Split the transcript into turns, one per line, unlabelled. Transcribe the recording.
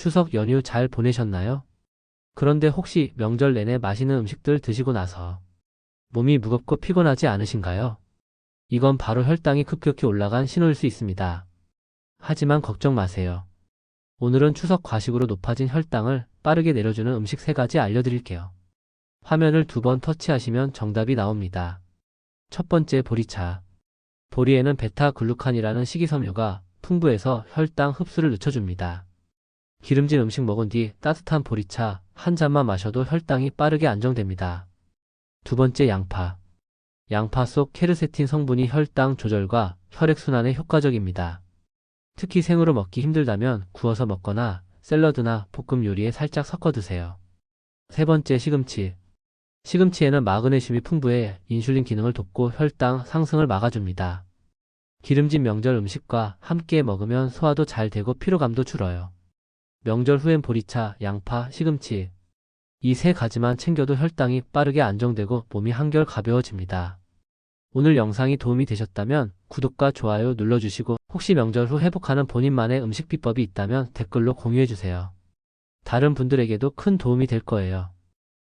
추석 연휴 잘 보내셨나요? 그런데 혹시 명절 내내 맛있는 음식들 드시고 나서 몸이 무겁고 피곤하지 않으신가요? 이건 바로 혈당이 급격히 올라간 신호일 수 있습니다. 하지만 걱정 마세요. 오늘은 추석 과식으로 높아진 혈당을 빠르게 내려주는 음식 3가지 알려드릴게요. 화면을 두 번 터치하시면 정답이 나옵니다. 첫 번째 보리차. 보리에는 베타글루칸이라는 식이섬유가 풍부해서 혈당 흡수를 늦춰줍니다. 기름진 음식 먹은 뒤 따뜻한 보리차 한 잔만 마셔도 혈당이 빠르게 안정됩니다. 두 번째 양파. 양파 속 케르세틴 성분이 혈당 조절과 혈액순환에 효과적입니다. 특히 생으로 먹기 힘들다면 구워서 먹거나 샐러드나 볶음 요리에 살짝 섞어 드세요. 세 번째 시금치. 시금치에는 마그네슘이 풍부해 인슐린 기능을 돕고 혈당 상승을 막아줍니다. 기름진 명절 음식과 함께 먹으면 소화도 잘 되고 피로감도 줄어요. 명절 후엔 보리차, 양파, 시금치. 이 세 가지만 챙겨도 혈당이 빠르게 안정되고 몸이 한결 가벼워집니다. 오늘 영상이 도움이 되셨다면 구독과 좋아요 눌러주시고 혹시 명절 후 회복하는 본인만의 음식 비법이 있다면 댓글로 공유해주세요. 다른 분들에게도 큰 도움이 될 거예요.